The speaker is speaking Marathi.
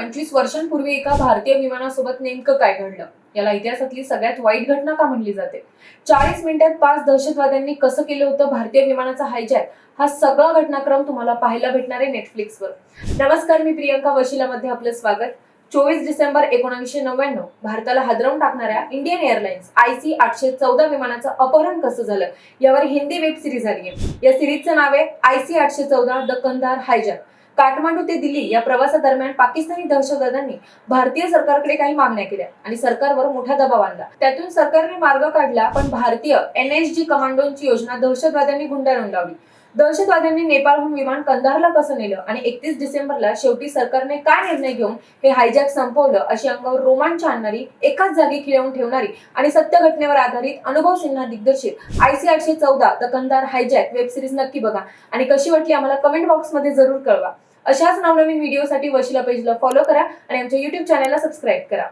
पंचवीस वर्षांपूर्वी एका भारतीय विमानासोबत नेमकं काय घडलं? याला इतिहासातली सगळ्यात वाईट घटना का म्हणली जाते? चाळीस मिनिटात पाच दहशतवाद्यांनी कसं केलं होतं भारतीय विमानाचा हायजॅक? हा सगळा घटनाक्रम तुम्हाला पाहायला भेटणार आहे नेटफ्लिक्सवर. नमस्कार मी प्रियंका वशिलामध्ये आपलं स्वागत. चोवीस डिसेंबर एकोणीसशे नव्याण्णव भारताला हादरवून टाकणाऱ्या इंडियन एअरलाइन्स आय सी आठशे चौदा विमानाचं अपहरण कसं झालं? यावर हिंदी वेब सिरीज आली आहे. या सिरीजचं नाव आहे आय सी आठशे चौदा द कंधार हायजॅक. काठमांडू ते दिल्ली या प्रवासादरम्यान पाकिस्तानी दहशतवाद्यांनी भारतीय सरकारकडे काही मागण्या केल्या आणि सरकारवर मोठा दबाव आणला. त्यातून सरकारने मार्ग काढला पण भारतीय एन जी कमांडोंची योजना दहशतवाद्यांनी गुंडाळून लावली. दहशतवाद्यांनी नेपाळहून विमान कंधारला कसं नेलं आणि एकतीस डिसेंबरला शेवटी सरकारने काय निर्णय घेऊन हे हायजॅक संपवलं अशी अंगावर रोमांच आणणारी एकाच जागी खिळवून ठेवणारी आणि सत्य घटनेवर आधारित अनुभव सिन्हा दिग्दर्शित आयसी आठशे चौदा the Kandahar hijack web series नक्की बघा. आणि कशी वाटली आम्हाला कमेंट बॉक्समध्ये जरूर कळवा. अशाच नवनवीन व्हिडिओसाठी वशिला पेजला फॉलो करा आणि आमच्या युट्यूब चॅनलला सबस्क्राईब करा.